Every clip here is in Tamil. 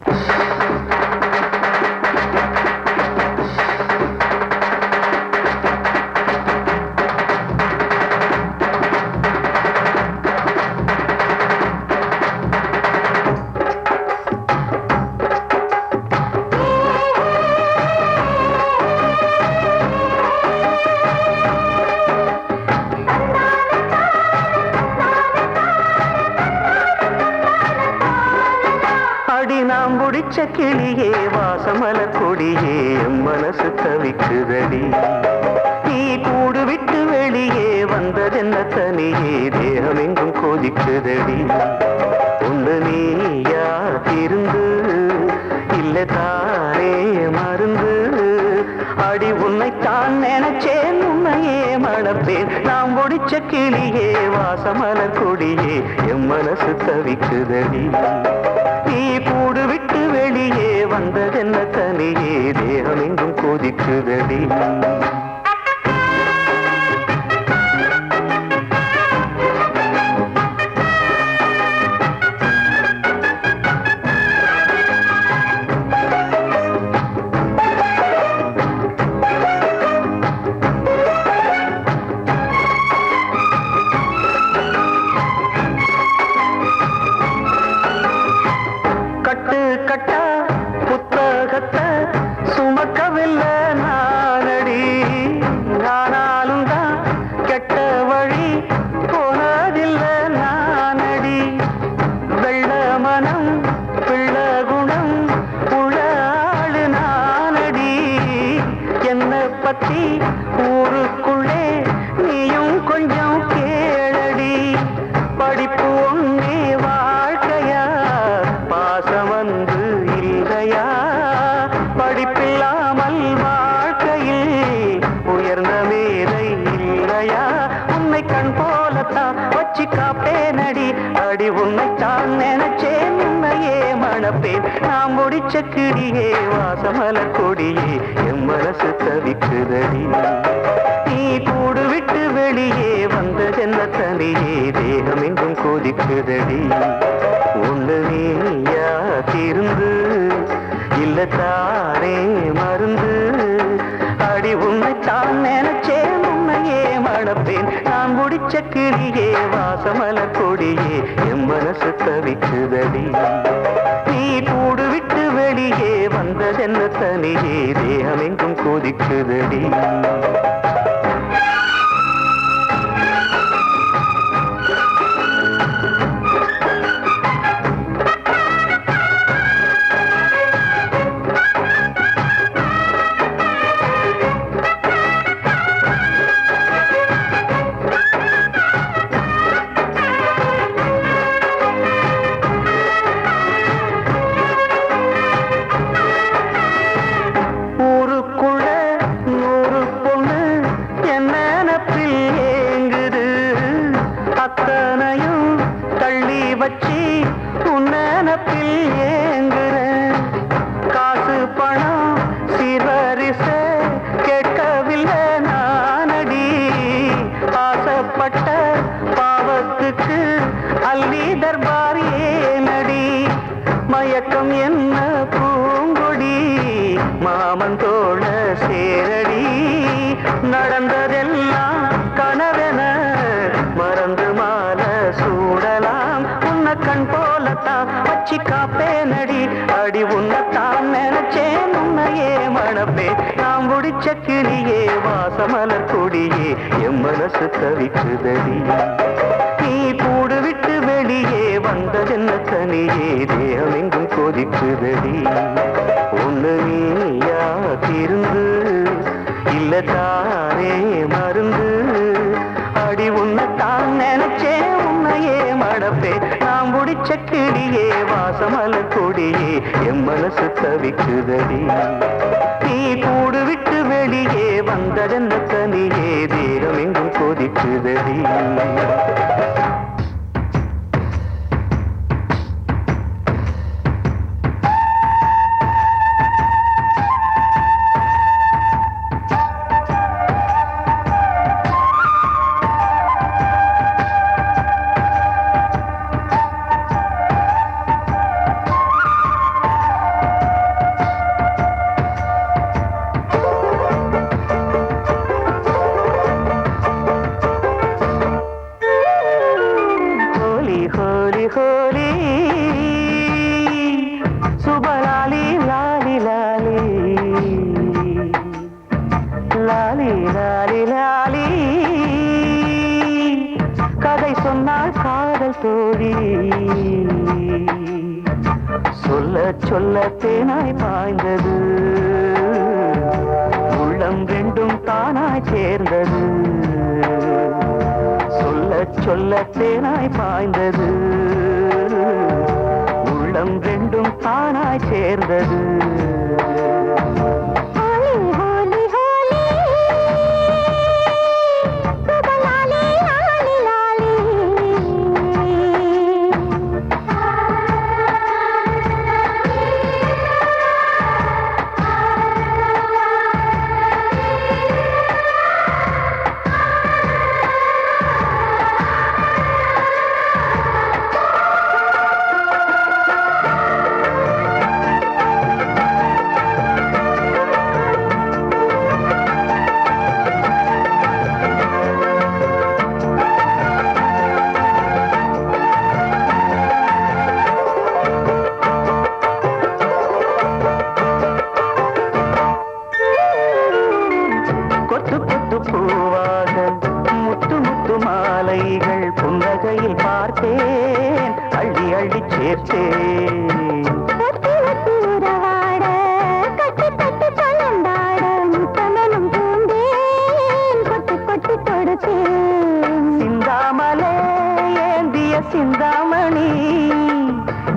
அடி நாம் கிளியே வாசமல கொடியே என் மனசு தவிக்குதடி நீ கூடு விட்டு வெளியே வந்ததென்ன தனியே தேகம் எங்கும் கொதிக்குதடி ஒன்று நீயா இருந்து இல்லை தானே மருந்து. அடி உன்னைத்தான் நினைச்சேன் உன்னையே மணப்பேன். நாம் ஒடிச்ச கிளியே வாசமல கொடியே என் மனசு தவிக்குதடி தனியே வந்ததென்ன தனியே? தேகம் எங்கும் கொதிக்குதடி. வாசமல கொடியே என் மனசு தவிக்குதடி. நீ கூடு விட்டு வெளியே வந்த வந்ததென்ன தனியே தேகம் எங்கும் கொதிக்குதடி. ஒன்று நீயா திருந்து இல்ல தானே மருந்து. அடி உண்மை தான் நினைச்சே உண்மையே மணப்பேன். நான் முடிச்ச கிளியே வாசமல கொடியே என் மனசு தவிக்குதடி. விட்டு வெளியே வந்ததென்ன தனியே தேகமெங்கும் கொதிக்குதடி. மணப்பே நாம் முடிச்ச கிளியே வாசமலர் கொடியே எம் மனசு தவிக்குதடி. நீ கூடு விட்டு வெளியே வந்த வந்ததென்ன தனியே தேகம் எங்கும் கொதிக்குதடி. ஒன்று நீயா திருந்து இல்ல தானே மருந்து. நாம் வாசமல கொடியே என் மனசு தவிக்குதடி. நீ கூடு விட்டு வெளியே வந்ததென்ன தனியே தேகம் எங்கும் கொதிக்குதடி. சொல்ல தேனாய் பாய்ந்தது. உள்ளம் ரெண்டும் தானாய் சேர்ந்தது. சொல்ல சொல்ல தேனாய் பாய்ந்தது. உள்ளம் ரெண்டும் தானாய் சேர்ந்தது.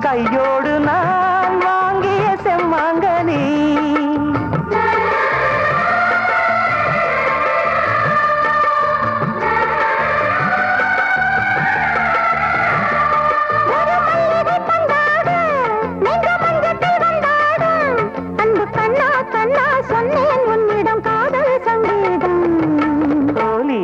கையோடு நான் வாங்கிய செம்மாங்கனி. சொன்னேன் உன்னிடம் காதல் சங்கீதம் ஹோலி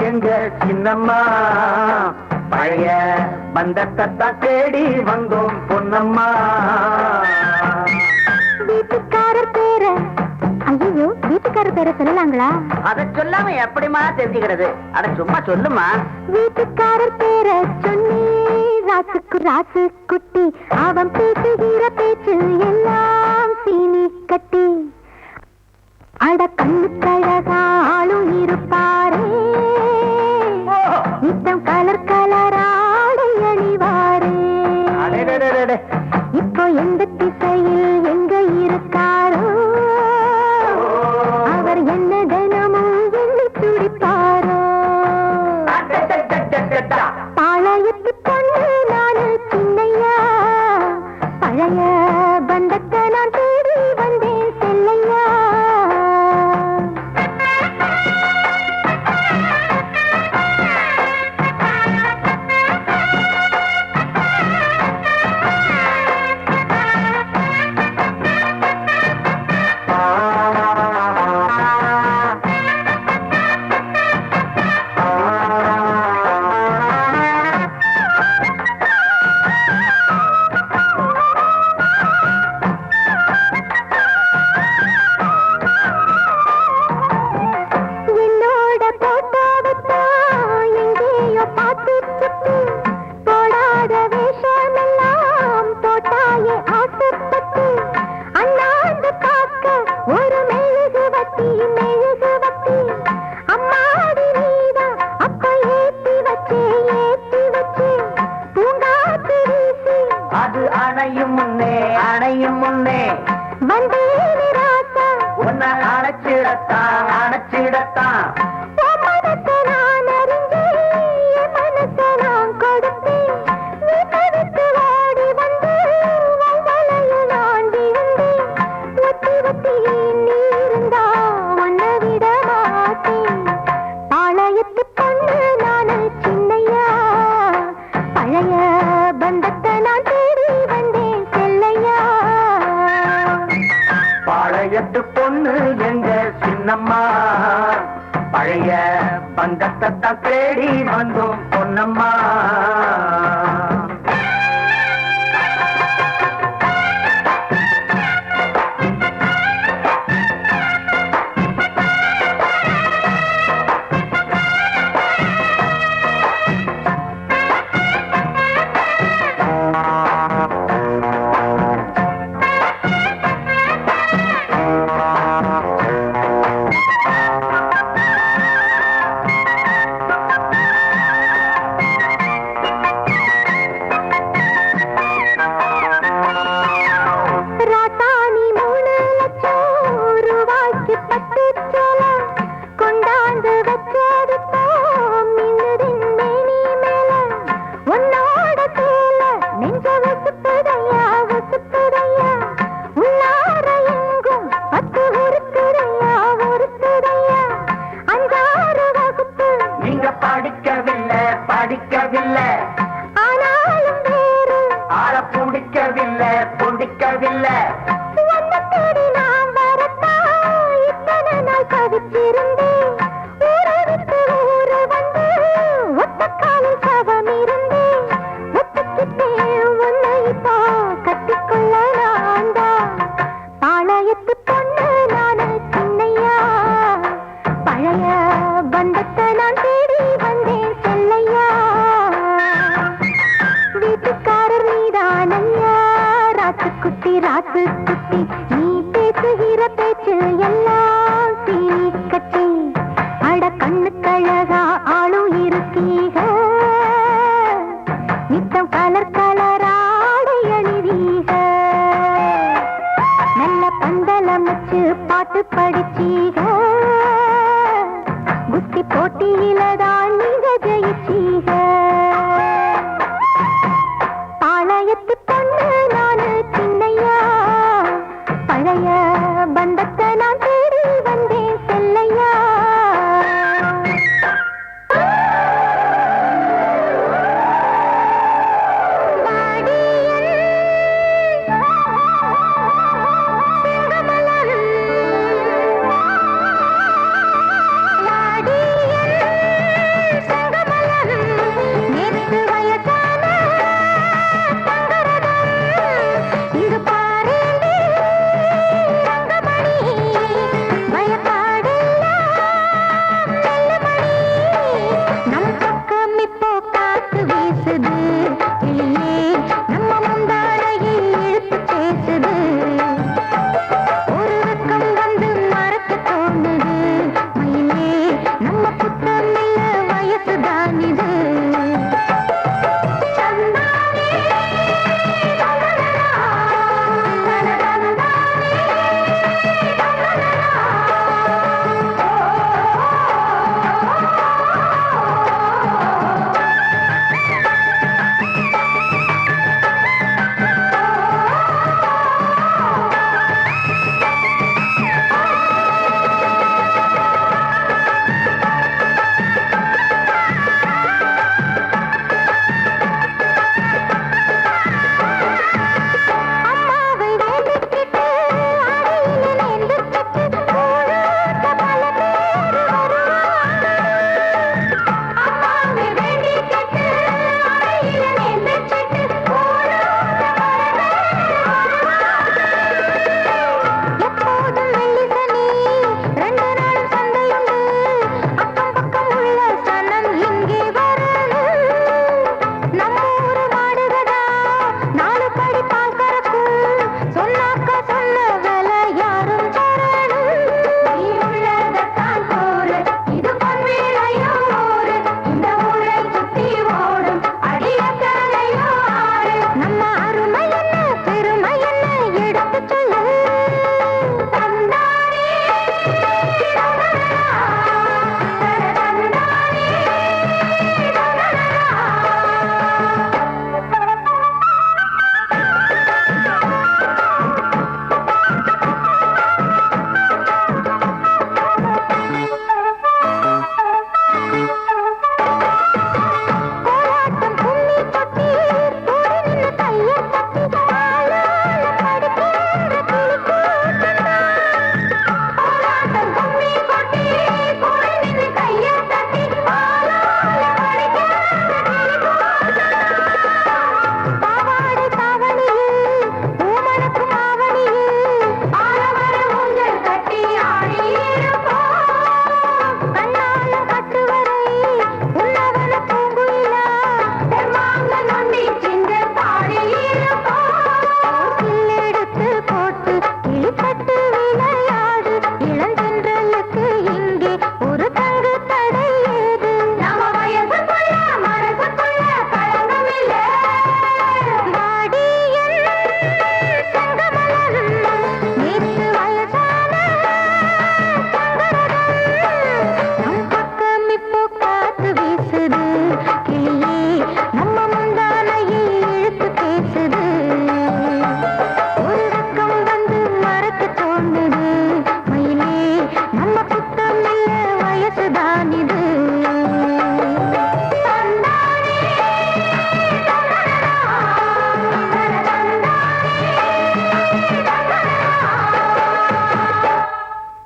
எங்க சின்னம்மா? பழைய பந்தத்தை தேடி வந்தோம் பொன்னம்மா. வீட்டுக்காரர் பேர ஐயோ வீட்டுக்காரர் பேர சொல்லலாங்களா? அத சொல்லாம எப்படிமா தெரிஞ்சுக்கிறது? அத சும்மா சொல்லுமா வீட்டுக்காரர் பேர சொன்னி ராசுக்கு ராசு குட்டி அவன் பேசுகிற பேச்சு எல்லாம் சீனி கட்டி. அட கண்ணுக்கழகாலும் இருப்பாரே. நித்தம் கலர் பேடி வந்து படிக்கவில்லை படிக்கவில்லை. ராத்து குட்டி நீ பேசுகிற பேச்சு எல்லாம்